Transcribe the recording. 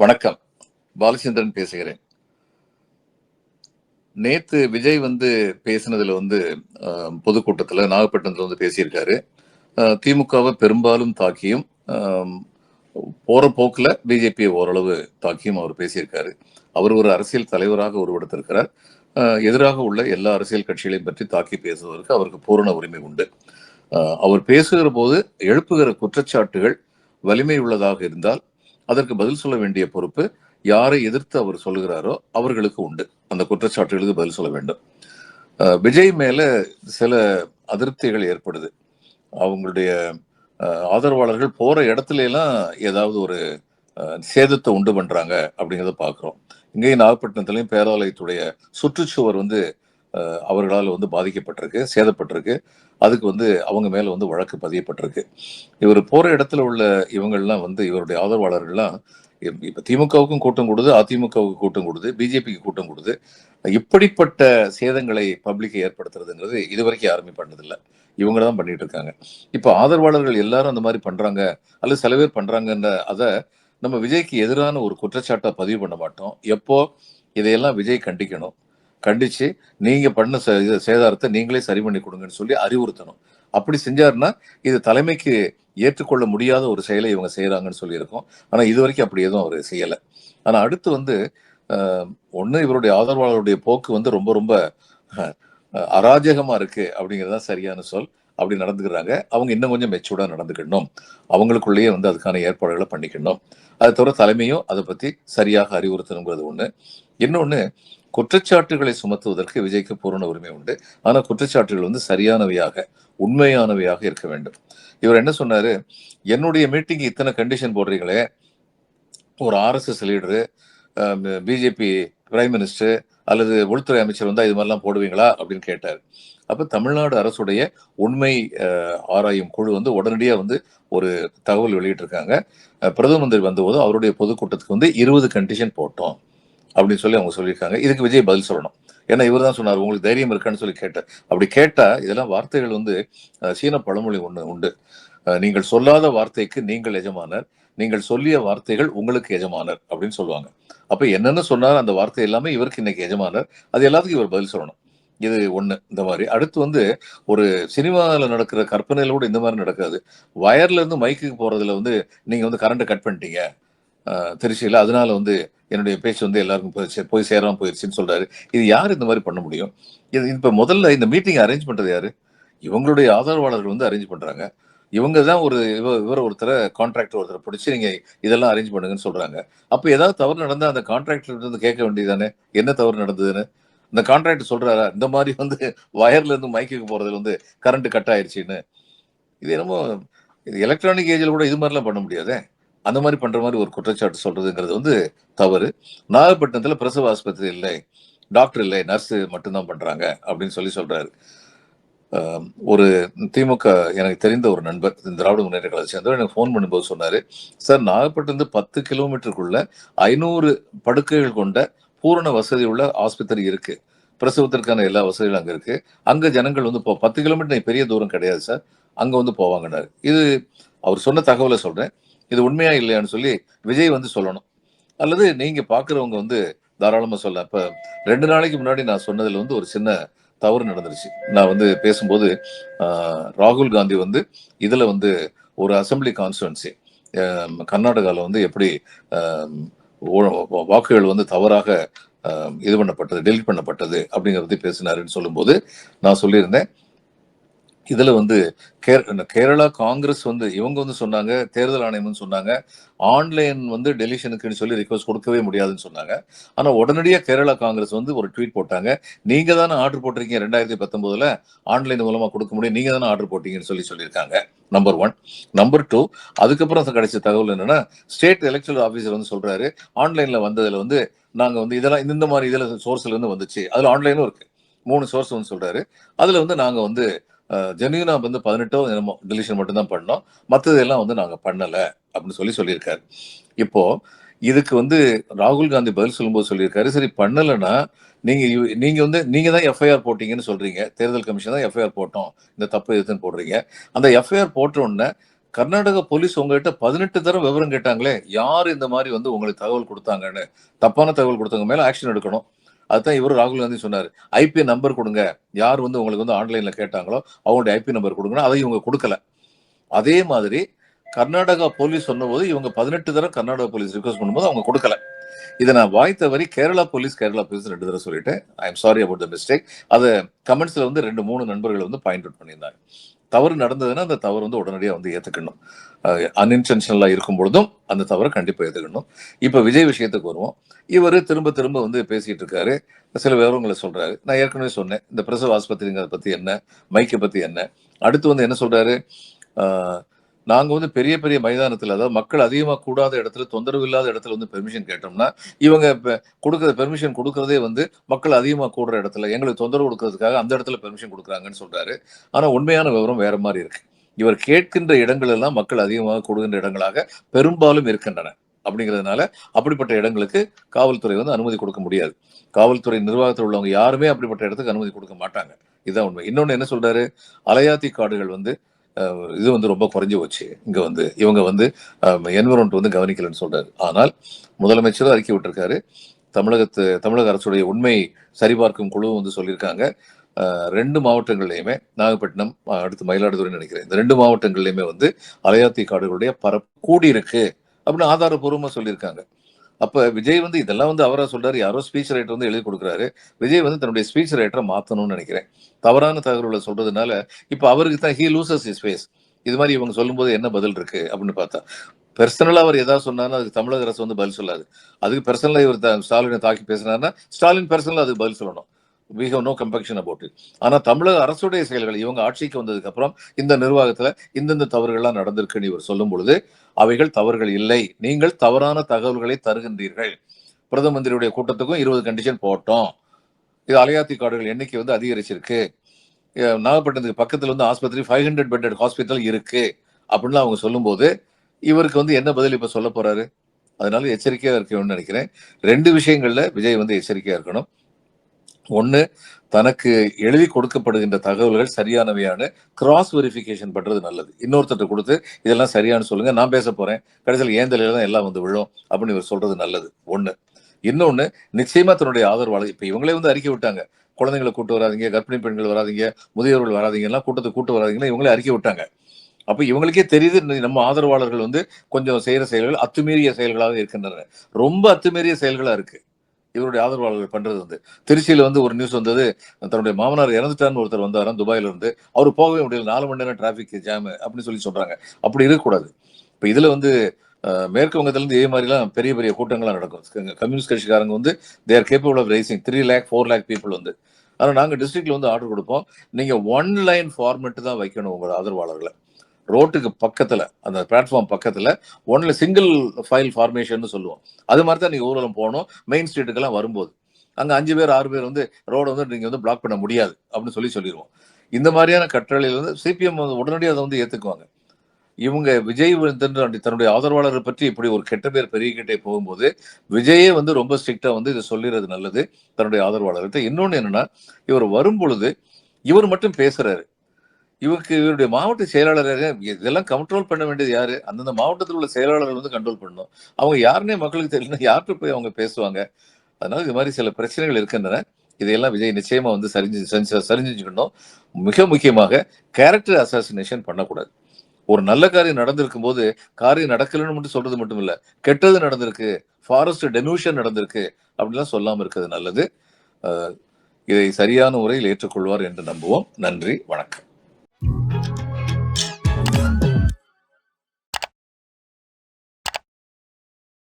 வணக்கம். பாலச்சந்திரன் பேசுகிறேன். நேத்து விஜய் வந்து பேசினதுல வந்து பொதுக்கூட்டத்தில் பொதுக்கூட்டத்துல நாகப்பட்டினத்துல வந்து பேசியிருக்காரு. திமுகவை பெரும்பாலும் தாக்கியும் போற போக்குல பிஜேபியை ஓரளவு தாக்கியும் அவர் பேசியிருக்காரு. அவர் ஒரு அரசியல் தலைவராக உருவெடுத்திருக்கிறார். எதிராக உள்ள எல்லா அரசியல் கட்சிகளையும் பற்றி தாக்கி பேசுவதற்கு அவருக்கு பூரண உரிமை உண்டு. அவர் பேசுகிற போது எழுப்புகிற குற்றச்சாட்டுகள் வலிமை உள்ளதாக இருந்தால் அதற்கு பதில் சொல்ல வேண்டிய பொறுப்பு யாரை எதிர்த்து அவர் சொல்லுகிறாரோ அவர்களுக்கு உண்டு. அந்த குற்றச்சாட்டுகளுக்கு பதில் சொல்ல வேண்டும். விஜய் மேல சில அதிருப்திகள் ஏற்படுது. அவங்களுடைய ஆதரவாளர்கள் போற இடத்துல எல்லாம் ஏதாவது ஒரு சேதத்தை உண்டு பண்றாங்க அப்படிங்கிறத பாக்குறோம் இங்கேயும் நாகப்பட்டினத்திலையும் பேராலயத்துடைய சுற்றுச்சுவர் வந்து அவர்களால் வந்து பாதிக்கப்பட்டிருக்கு சேதப்பட்டிருக்கு. அதுக்கு வந்து அவங்க மேல வந்து வழக்கு பதியப்பட்டிருக்கு. இவர் போற இடத்துல உள்ள இவங்கள்லாம் வந்து இவருடைய ஆதரவாளர்கள்லாம் இப்போ இப்ப திமுகவுக்கும் கூட்டம் கொடுது அதிமுகவுக்கு கூட்டம் கொடுது பிஜேபிக்கு கூட்டம் கொடுது. இப்படிப்பட்ட சேதங்களை பப்ளிக்கை ஏற்படுத்துறதுங்கிறது இதுவரைக்கும் யாருமே பண்ணதில்லை. இவங்க தான் பண்ணிட்டு இருக்காங்க. இப்ப ஆதரவாளர்கள் எல்லாரும் அந்த மாதிரி பண்றாங்க அல்லது சில பேர் பண்ணுறாங்கன்ற அதை நம்ம விஜய்க்கு எதிரான ஒரு குற்றச்சாட்டை பதிவு பண்ண மாட்டோம். எப்போ இதையெல்லாம் விஜய் கண்டிக்கணும்? கண்டிச்சு நீங்க பண்ண சே- இது சேதாரத்தை நீங்களே சரி பண்ணி கொடுங்கன்னு சொல்லி அறிவுறுத்தணும். அப்படி செஞ்சாருன்னா இது தலைமைக்கு ஏற்றுக்கொள்ள முடியாத ஒரு செயலை இவங்க செய்யறாங்கன்னு சொல்லியிருக்கோம். ஆனா இது வரைக்கும் அப்படி எதுவும் அவர் செய்யல. ஆனா அடுத்து வந்து ஒன்று இவருடைய ஆதரவாளருடைய போக்கு வந்து ரொம்ப ரொம்ப அராஜகமா இருக்கு அப்படிங்கிறது தான் சரியான சொல். அப்படி நடந்துக்கிறாங்க. அவங்க இன்னும் கொஞ்சம் மெச்சூர்டா நடந்துக்கணும். அவங்களுக்குள்ளேயே வந்து அதுக்கான ஏற்பாடுகளை பண்ணிக்கணும். அது தவிர தலைமையும் அதை பத்தி சரியாக அறிவுறுத்தணுங்கிறது ஒண்ணு. இன்னொன்னு குற்றச்சாட்டுகளை சுமத்துவதற்கு விஜய்க்கு பூரண உரிமை உண்டு. ஆனால் குற்றச்சாட்டுகள் வந்து சரியானவையாக உண்மையானவையாக இருக்க வேண்டும். இவர் என்ன சொன்னாரு? என்னுடைய மீட்டிங் இத்தனை கண்டிஷன் போடுறீங்களே. ஒரு RSS leader BJP prime minister அல்லது உள்துறை அமைச்சர் வந்தால் இது மாதிரிலாம் போடுவீங்களா? அப்படின்னு கேட்டார். அப்போ தமிழ்நாடு அரசுடைய உண்மை ஆராயும் குழு வந்து உடனடியாக வந்து ஒரு தகவல் வெளியிட்டிருக்காங்க. பிரதம மந்திரி வந்தபோது அவருடைய பொதுக்கூட்டத்துக்கு வந்து இருபது கண்டிஷன் போட்டோம். அப்படின்னு சொல்லி அவங்க சொல்லியிருக்காங்க. இதுக்கு விஜய் பதில் சொல்லணும். ஏன்னா இவர் தான் சொன்னார் உங்களுக்கு தைரியம் இருக்கான்னு சொல்லி கேட்டார் அப்படி கேட்டால் இதெல்லாம் வார்த்தைகள் வந்து சீன பழமொழி ஒன்று உண்டு. நீங்கள் சொல்லாத வார்த்தைக்கு நீங்கள் எஜமானர். நீங்கள் சொல்லிய வார்த்தைகள் உங்களுக்கு எஜமானர். அப்படின்னு சொல்லுவாங்க. அப்போ என்னென்ன சொன்னார் அந்த வார்த்தை எல்லாமே இவருக்கு இன்னைக்கு எஜமானர். அது எல்லாத்துக்கும் இவர் பதில் சொல்லணும். இது ஒன்று இந்த மாதிரி. அடுத்து வந்து ஒரு சினிமாவில் நடக்கிற கற்பனையில் கூட இந்த மாதிரி நடக்காது. வயர்லேருந்து மைக்குக்கு போகிறதுல வந்து நீங்கள் வந்து கரண்ட்டை கட் பண்ணிட்டீங்க. திருச்சியில். அதனால வந்து என்னுடைய பேச்சு வந்து எல்லாருக்கும் போய் சே- போய் சேராம போயிருச்சுன்னு சொல்றாரு. இது யார் இந்த மாதிரி பண்ண முடியும்? இது இப்போ முதல்ல இந்த மீட்டிங் அரேஞ்ச் பண்றது யாரு? இவங்களுடைய ஆதரவாளர்கள் வந்து அரேஞ்ச் பண்றாங்க. இவங்க தான் ஒரு இவ- இவர் ஒருத்தரை கான்ட்ராக்டர் ஒருத்தரை பிடிச்சி நீங்க இதெல்லாம் அரேஞ்ச் பண்ணுங்கன்னு சொல்றாங்க. அப்போ ஏதாவது தவறு நடந்தால் அந்த கான்ட்ராக்டர் வந்து கேட்க வேண்டியதானே என்ன தவறு நடந்ததுன்னு? இந்த கான்ட்ராக்டர் சொல்றாரா? இந்த மாதிரி வந்து வயர்ல இருந்து மைக்குக்கு போறதுல வந்து கரண்ட் கட் ஆயிருச்சுன்னு. இது என்னமோ இது எலக்ட்ரானிக் ஏஜில் கூட இது மாதிரிலாம் பண்ண முடியாதே? அந்த மாதிரி பண்ற மாதிரி ஒரு குற்றச்சாட்டு சொல்றதுங்கிறது வந்து தவறு. நாகப்பட்டினத்துல பிரசவ ஆஸ்பத்திரி இல்லை டாக்டர் இல்லை நர்ஸ் மட்டும்தான் பண்றாங்க அப்படின்னு சொல்லி சொல்றாரு. ஒரு திமுக எனக்கு தெரிந்த ஒரு நண்பர் இந்த திராவிட முன்னேற்ற கழகத்தை சேர்ந்தவர் எனக்கு ஃபோன் பண்ணும்போது சொன்னாரு சார் நாகப்பட்டினத்து பத்து கிலோமீட்டருக்குள்ள ஐநூறு படுக்கைகள் கொண்ட பூரண வசதி உள்ள ஆஸ்பத்திரி இருக்கு. பிரசவத்திற்கான எல்லா வசதிகளும் அங்கே இருக்கு. அங்கே ஜனங்கள் வந்து போ பத்து கிலோமீட்டர் பெரிய தூரம் கிடையாது சார். அங்கே வந்து போவாங்கன்னாரு. இது அவர் சொன்ன தகவலை சொல்றேன். இது உண்மையா இல்லையான்னு சொல்லி விஜய் வந்து சொல்லணும். அல்லது நீங்க பாக்குறவங்க வந்து தாராளமா சொல்ல இப்ப ரெண்டு நாளைக்கு முன்னாடி நான் சொன்னதுல வந்து ஒரு சின்ன தவறு நடந்துருச்சு. நான் வந்து பேசும்போது ராகுல் காந்தி வந்து இதுல வந்து ஒரு அசெம்பிளி கான்ஸ்டுவன்சி கர்நாடகாவில் வந்து எப்படி வாக்குகள் வந்து தவறாக இது பண்ணப்பட்டது டெலிட் பண்ணப்பட்டது அப்படிங்கிறத பேசினாருன்னு சொல்லும்போது நான் சொல்லியிருந்தேன். இதுல வந்து கேர- கேரளா காங்கிரஸ் வந்து இவங்க வந்து சொன்னாங்க தேர்தல் ஆணையம் சொன்னாங்க ஆன்லைன் வந்து டெலிஷனுக்குன்னு சொல்லி ரிக்வஸ்ட் கொடுக்கவே முடியாதுன்னு சொன்னாங்க. ஆனா உடனடியா கேரளா காங்கிரஸ் வந்து ஒரு ட்வீட் போட்டாங்க. நீங்க தானே ஆர்டர் போட்டிருக்கீங்க ரெண்டாயிரத்தி பத்தொன்பதுல? ஆன்லைன் மூலமா கொடுக்க முடியும். நீங்க தானே ஆர்டர் போட்டீங்கன்னு சொல்லி சொல்லியிருக்காங்க. நம்பர் ஒன் நம்பர் டூ அதுக்கப்புறம் கிடைச்ச தகவல் என்னன்னா ஸ்டேட் எலெக்ஷன் ஆஃபீஸர் வந்து சொல்றாரு ஆன்லைன்ல வந்ததுல வந்து நாங்க வந்து இதெல்லாம் இந்த இந்த மாதிரி இதுல சோர்ஸ்ல இருந்து வந்துச்சு. அதுல ஆன்லைனும் இருக்கு. மூணு சோர்ஸ் வந்து சொல்றாரு. அதுல வந்து நாங்க வந்து ஜெனியூனா வந்து பதினெட்டோ என்னமோ டெலிஷன் மட்டும்தான் பண்ணோம். மற்றதெல்லாம் வந்து நாங்கள் பண்ணலை அப்படின்னு சொல்லி சொல்லியிருக்காரு. இப்போ இதுக்கு வந்து ராகுல் காந்தி பதில் சொல்லும்போது சொல்லியிருக்காரு. சரி பண்ணலைன்னா நீங்க நீங்க வந்து நீங்க தான் எஃப்ஐஆர் போட்டீங்கன்னு சொல்றீங்க. தேர்தல் கமிஷன் தான் எஃப்ஐஆர் போட்டோம். இந்த தப்பு எதுன்னு போடுறீங்க. அந்த எஃப்ஐஆர் போட்ட உடனே கர்நாடக போலீஸ் உங்ககிட்ட பதினெட்டு தரம் விவரம் கேட்டாங்களே யார் இந்த மாதிரி வந்து உங்களுக்கு தகவல் கொடுத்தாங்கன்னு தப்பான தகவல் கொடுத்தவங்க மேல ஆக்ஷன் எடுக்கணும். அதுதான் இவர் ராகுல் காந்தி சொன்னார். ஐபி நம்பர் கொடுங்க. யார் வந்து உங்களுக்கு வந்து ஆன்லைன்ல கேட்டாங்களோ அவங்களுடைய ஐபி நம்பர் கொடுங்கன்னா அதை இவங்க கொடுக்கல. அதே மாதிரி கர்நாடகா போலீஸ் சொன்னபோது இவங்க பதினெட்டு தடவை கர்நாடகா போலீஸ் ரிக்வஸ்ட் பண்ணும்போது அவங்க கொடுக்கல. இதை நான் வாய் தவறி கேரளா போலீஸ் கேரளா போலீஸ் ரெண்டு தடவை சொல்லிட்டேன். I am sorry about the mistake அதை கமெண்ட்ஸ்ல வந்து ரெண்டு மூணு நண்பர்கள் வந்து பாயிண்ட் அவுட் பண்ணியிருந்தாங்க. தவறு நடந்ததுன்னா அந்த தவறு வந்து உடனடியாக வந்து ஏற்றுக்கணும் அன்இன்டென்ஷனலாக இருக்கும் பொழுதும் அந்த தவறை கண்டிப்பாக ஏற்றுக்கணும் இப்போ விஜய் விஷயத்துக்கு வருவோம். இவர் திரும்ப திரும்ப வந்து பேசிகிட்டு இருக்காரு. சில விவரங்களை சொல்கிறாரு நான் ஏற்கனவே சொன்னேன். இந்த பிரசவ ஆஸ்பத்திரிங்கிறத பற்றி என்ன? மைக்கை பற்றி என்ன? அடுத்து வந்து என்ன சொல்கிறாரு நாங்கள் வந்து பெரிய பெரிய மைதானத்தில் அதாவது மக்கள் அதிகமாக கூடாத இடத்துல தொந்தரவு இல்லாத இடத்துல வந்து பெர்மிஷன் கேட்டோம்னா இவங்க இப்போ கொடுக்குற பெர்மிஷன் கொடுக்கறதே வந்து மக்கள் அதிகமாக கூடுற இடத்துல எங்களுக்கு தொந்தரவு கொடுக்கறதுக்காக அந்த இடத்துல பெர்மிஷன் கொடுக்குறாங்கன்னு சொல்கிறாரு ஆனால் உண்மையான விவரம் வேறு மாதிரி இருக்குது இவர் கேட்கின்ற இடங்கள் எல்லாம் மக்கள் அதிகமாக கொடுக்கின்ற இடங்களாக பெரும்பாலும் இருக்கின்றன. அப்படிங்கிறதுனால அப்படிப்பட்ட இடங்களுக்கு காவல்துறை வந்து அனுமதி கொடுக்க முடியாது. காவல்துறை நிர்வாகத்தில் உள்ளவங்க யாருமே அப்படிப்பட்ட இடத்துக்கு அனுமதி கொடுக்க மாட்டாங்க. இதுதான் உண்மை. இன்னொன்று என்ன சொல்றாரு? அலையாத்தி காடுகள் வந்து இது வந்து ரொம்ப குறைஞ்சி போச்சு. இங்க வந்து இவங்க வந்து என்விரான்மெண்ட் வந்து கவனிக்கலன்னு சொல்றாரு. ஆனால் முதலமைச்சரும் அறிக்கை விட்டுருக்காரு. தமிழகத்து தமிழக அரசுடைய உண்மை சரிபார்க்கும் குழு வந்து சொல்லியிருக்காங்க. ரெண்டு மாவட்டங்கள்லையுமே நாகப்பட்டினம் அடுத்து மயிலாடுதுறை நினைக்கிறேன். இந்த ரெண்டு மாவட்டங்கள்லையுமே வந்து அலையாத்தி காடுகளுடைய பரப்பு கூடியிருக்கு அப்படின்னு ஆதாரபூர்வமாக சொல்லியிருக்காங்க. அப்ப விஜய் வந்து இதெல்லாம் வந்து அவரா சொல்றாரு யாரோ ஸ்பீச் ரைட்டர் வந்து எழுதி கொடுக்குறாரு. விஜய் வந்து தன்னுடைய ஸ்பீச் ரைட்டரை மாத்தணும்னு நினைக்கிறேன். தவறான தகவல்களை சொல்றதுனால இப்ப அவருக்கு தான் ஹீ லூசஸ் இஸ் ஃபேஸ் இது மாதிரி இவங்க சொல்லும்போது என்ன பதில் இருக்கு அப்படின்னு பார்த்தா பெர்சனலா அவர் எதாவது சொன்னாருன்னா அதுக்கு தமிழக அரசு வந்து பதில் சொல்லாது. அதுக்கு பெர்சனலா இவர் ஸ்டாலினை தாக்கி பேசினாருன்னா ஸ்டாலின் பெர்சனலா அதுக்கு பதில் சொல்லணும். We have no connection about it ஆனால் தமிழக அரசுடைய செயல்கள் இவங்க ஆட்சிக்கு வந்ததுக்கு அப்புறம் இந்த நிர்வாகத்தில் இந்தந்த தவறுகள்லாம் நடந்திருக்குன்னு இவர் சொல்லும் பொழுது அவைகள் தவறுகள் இல்லை. நீங்கள் தவறான தகவல்களை தருகின்றீர்கள். பிரதம மந்திரியுடைய கூட்டத்துக்கும் இருபது கண்டிஷன் போட்டோம். இது அலையாத்தி காடுகள் எண்ணிக்கை வந்து அதிகரிச்சிருக்கு. நாகப்பட்டினத்துக்கு பக்கத்தில் வந்து ஆஸ்பத்திரி ஃபைவ் ஹண்ட்ரட் பெட்டட் ஹாஸ்பிட்டல் இருக்கு. அப்படின்னு அவங்க சொல்லும்போது இவருக்கு வந்து என்ன பதில் இப்போ சொல்ல போறாரு? அதனால எச்சரிக்கையாக இருக்கணும்னு நினைக்கிறேன். ரெண்டு விஷயங்கள்ல விஜய் வந்து எச்சரிக்கையாக இருக்கணும். ஒன்று தனக்கு எழுதி கொடுக்கப்படுகின்ற தகவல்கள் சரியானவையான கிராஸ் வெரிஃபிகேஷன் பண்றது நல்லது. இன்னொருத்தர் கொடுத்து இதெல்லாம் சரியானு சொல்லுங்க நான் பேச போறேன். கடைசியில் ஏன் தான் எல்லாம் வந்து விழும்? அப்படின்னு இவர் சொல்றது நல்லது. ஒன்று இன்னொன்று நிச்சயமா தன்னுடைய ஆதரவாளர் இப்போ இவங்களே வந்து அறிக்கை விட்டாங்க. குழந்தைங்களை கூட்டு வராதிங்க கர்ப்பிணி பெண்கள் வராதீங்க முதியோர்கள் வராதீங்க எல்லாம் கூட்டத்தை கூட்டு வராதீங்கன்னா இவங்களே அறிக்கை விட்டாங்க. அப்போ இவங்களுக்கே தெரியுது நம்ம ஆதரவாளர்கள் வந்து கொஞ்சம் செய்கிற செயல்கள் அத்துமீறிய செயல்களாக இருக்கின்றன. ரொம்ப அத்துமீறிய செயல்களாக இருக்குது இவருடைய ஆதரவாளர்கள் பண்றது வந்து. திருச்சியில வந்து ஒரு நியூஸ் வந்தது தன்னுடைய மாமனார் இறந்துட்டான்னு ஒருத்தர் வந்தாராம் துபாயில இருந்து. அவர் போகவே முடியல நாலு மணி நேரம் டிராபிக் ஜாம் அப்படின்னு சொல்லி சொல்றாங்க. அப்படி இருக்கக்கூடாது. இப்போ இதுல வந்து மேற்கு வங்கத்திலேருந்து இதே மாதிரிலாம் பெரிய பெரிய கூட்டங்கள்லாம் நடக்கும். கம்யூனிஸ்ட் கட்சிக்காரங்க வந்து they're capable of raising three lakh four lakh people வந்து. ஆனால் நாங்கள் டிஸ்ட்ரிக்ட்ல வந்து ஆர்டர் கொடுப்போம். நீங்கள் ஒன் லைன் ஃபார்மெட் தான் வைக்கணும் உங்களோட ஆதரவாளர்களை. ரோட்டுக்கு பக்கத்தில் அந்த பிளாட்ஃபார்ம் பக்கத்தில் ஒன்ல சிங்கிள் ஃபைல் ஃபார்மேஷன் சொல்லுவோம். அது மாதிரி தான் நீங்கள் ஊர்வலம் போகணும் மெயின் ஸ்ட்ரீட்டுக்கெல்லாம் வரும்போது. அங்கே அஞ்சு பேர் ஆறு பேர் வந்து ரோட வந்து நீங்கள் வந்து பிளாக் பண்ண முடியாது அப்படின்னு சொல்லி சொல்லிடுவோம் இந்த மாதிரியான கட்டளையில வந்து சிபிஎம் வந்து உடனடியாக அதை வந்து ஏற்றுக்குவாங்க இவங்க விஜய் தன்னுடைய ஆதரவாளரை பற்றி இப்படி ஒரு கெட்ட பேர் பெருகிக்கிட்டே போகும்போது விஜயே வந்து ரொம்ப ஸ்ட்ரிக்டா வந்து இதை சொல்லிடுறது நல்லது தன்னுடைய ஆதரவாளர்கிட்ட. இன்னொன்று என்னன்னா இவர் வரும் பொழுது இவர் மட்டும் பேசுறாரு. இவருக்கு இவருடைய மாவட்ட செயலாளராக இதெல்லாம் கண்ட்ரோல் பண்ண வேண்டியது யாரு? அந்தந்த மாவட்டத்தில் உள்ள செயலாளர்கள் வந்து கண்ட்ரோல் பண்ணணும். அவங்க யாருன்னே மக்களுக்கு தெரியல. யார்கிட்ட போய் அவங்க பேசுவாங்க? அதனால இது மாதிரி சில பிரச்சனைகள் இருக்கின்றன. இதையெல்லாம் விஜய் நிச்சயமா வந்து சரிஞ்சு சரிஞ்சுக்கணும். மிக முக்கியமாக கேரக்டர் அசாசினேஷன் பண்ணக்கூடாது. ஒரு நல்ல காரியம் நடந்திருக்கும் போது காரியம் நடக்கலன்னு மட்டும் சொல்றது மட்டும் இல்ல கெட்டது நடந்திருக்கு ஃபாரஸ்ட் டெமியூஷன் நடந்திருக்கு அப்படிலாம் சொல்லாம இருக்கிறது நல்லது. இதை சரியான முறையில் ஏற்றுக்கொள்வார் என்று நம்புவோம். நன்றி வணக்கம்.